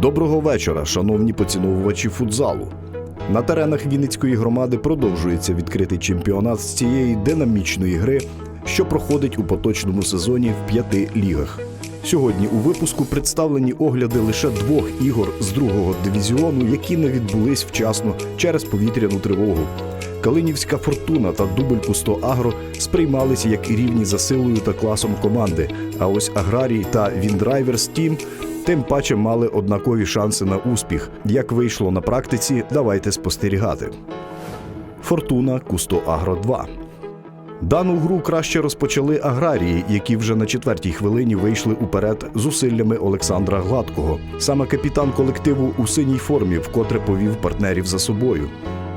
Доброго вечора, шановні поціновувачі футзалу. На теренах Вінницької громади продовжується відкритий чемпіонат з цієї динамічної гри, що проходить у поточному сезоні в п'яти лігах. Сьогодні у випуску представлені огляди лише двох ігор з другого дивізіону, які не відбулись вчасно через повітряну тривогу. Калинівська фортуна та дубль Кусто Агро сприймалися як рівні за силою та класом команди. А ось Аграрій та Віндрайверс Тім тим паче мали однакові шанси на успіх. Як вийшло на практиці, давайте спостерігати. Фортуна Кусто Агро 2 Дану гру краще розпочали аграрії, які вже на четвертій хвилині вийшли уперед зусиллями Олександра Гладкого. Саме капітан колективу у синій формі вкотре повів партнерів за собою.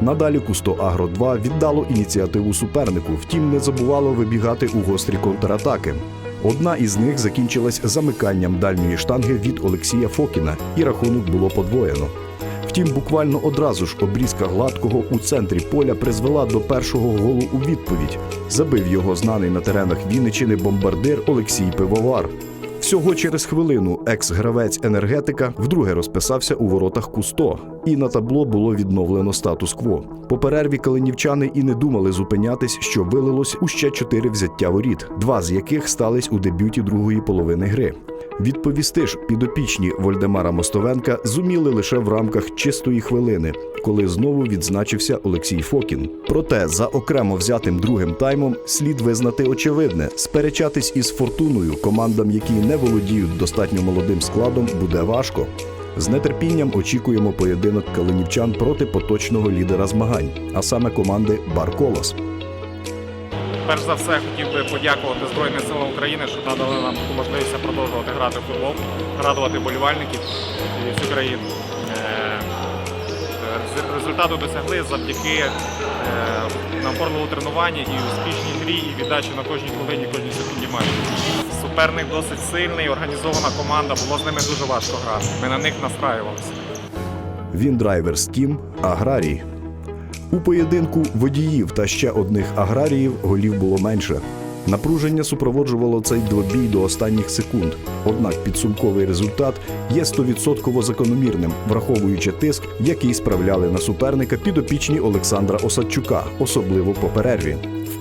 Надалі Кусто Агро 2 віддало ініціативу супернику, втім не забувало вибігати у гострі контратаки. Одна із них закінчилась замиканням дальньої штанги від Олексія Фокіна, і рахунок було подвоєно. Втім, буквально одразу ж обрізка гладкого у центрі поля призвела до першого голу у відповідь. Забив його знаний на теренах Вінничини бомбардир Олексій Пивовар. Всього через хвилину екс-гравець енергетика вдруге розписався у воротах Кусто, і на табло було відновлено статус-кво. По перерві калинівчани і не думали зупинятись, що вилилось у ще чотири взяття воріт, два з яких стались у дебюті другої половини гри. Відповісти ж підопічні Вольдемара Мостовенка зуміли лише в рамках чистої хвилини, коли знову відзначився Олексій Фокін. Проте за окремо взятим другим таймом слід визнати очевидне: сперечатись із фортуною командам, які не володіють достатньо молодим складом, буде важко. З нетерпінням очікуємо поєдинок калинівчан проти поточного лідера змагань, а саме команди Барколос. Перш за все, хотів би подякувати Збройним силам України, що надали нам таку можливість продовжувати грати в футбол, радувати болівальників і всю країну. Е, Результату досягли завдяки е, нафорливому тренуванні і успішній грі, і віддачі на кожній хвилині, кожній секунді матчу. Суперник досить сильний, організована команда, було з ними дуже важко грати. Ми на них настраювалися. Віндрайверс Тім Аграрій. У поєдинку водіїв та ще одних аграріїв голів було менше. Напруження супроводжувало цей двобій до останніх секунд. Однак підсумковий результат є 100% закономірним, враховуючи тиск, який справляли на суперника підопічні Олександра Осадчука, особливо по перерві.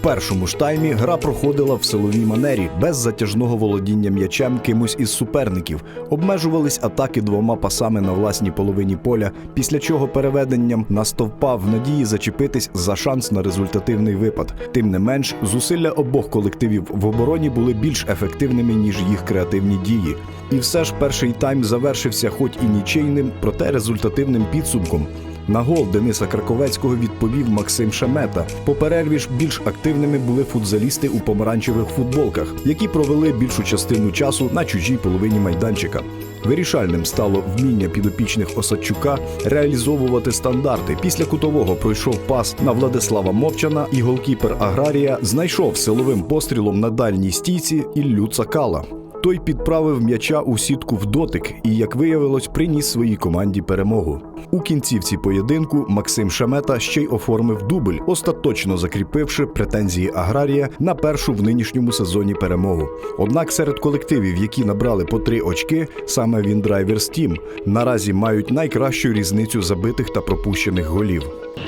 Першому ж таймі гра проходила в силовій манері без затяжного володіння м'ячем кимось із суперників. Обмежувались атаки двома пасами на власній половині поля, після чого переведенням на стовпа в надії зачепитись за шанс на результативний випад. Тим не менш, зусилля обох колективів в обороні були більш ефективними ніж їх креативні дії. І все ж перший тайм завершився, хоч і нічийним, проте результативним підсумком. На гол Дениса Краковецького відповів Максим Шемета. По перерві ж більш активними були футзалісти у помаранчевих футболках, які провели більшу частину часу на чужій половині майданчика. Вирішальним стало вміння підопічних Осадчука реалізовувати стандарти. Після кутового пройшов пас на Владислава Мовчана, і голкіпер Аграрія знайшов силовим пострілом на дальній стійці Іллю Цакала. Той підправив м'яча у сітку в дотик і, як виявилось, приніс своїй команді перемогу. У кінцівці поєдинку Максим Шемета ще й оформив дубль, остаточно закріпивши претензії аграрія на першу в нинішньому сезоні перемогу. Однак серед колективів, які набрали по три очки, саме він Віндрайверс Тім наразі мають найкращу різницю забитих та пропущених голів.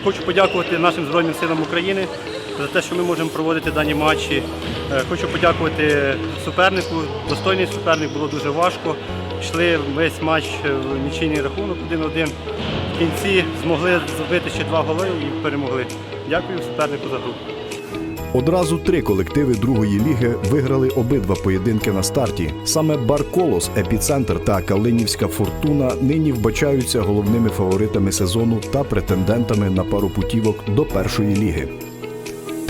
Хочу подякувати нашим Збройним силам України за те, що ми можемо проводити дані матчі. Е, Хочу подякувати супернику. Достойний суперник було дуже важко. Йшли весь матч в нічийний рахунок 1-1. В кінці змогли забити ще два голи і перемогли. Дякую супернику за гру. Одразу три колективи другої ліги виграли обидва поєдинки на старті. Саме Барколос, епіцентр та Калинівська фортуна нині вбачаються головними фаворитами сезону та претендентами на пару путівок до першої ліги.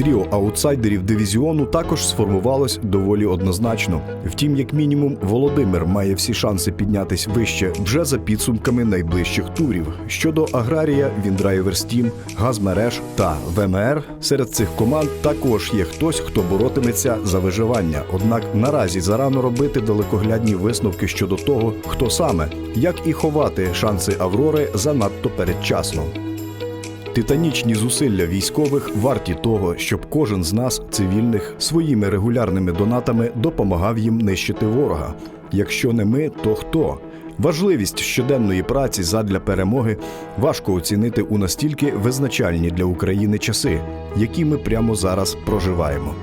Тріо аутсайдерів дивізіону також сформувалось доволі однозначно. Втім, як мінімум, Володимир має всі шанси піднятись вище вже за підсумками найближчих турів. Щодо аграрія, Віндрайверстім, Газмереж та ВМР серед цих команд також є хтось, хто боротиметься за виживання. Однак наразі зарано робити далекоглядні висновки щодо того, хто саме, як і ховати шанси Аврори занадто передчасно. Титанічні зусилля військових варті того, щоб кожен з нас, цивільних, своїми регулярними донатами допомагав їм нищити ворога. Якщо не ми, то хто? Важливість щоденної праці задля перемоги важко оцінити у настільки визначальні для України часи, які ми прямо зараз проживаємо.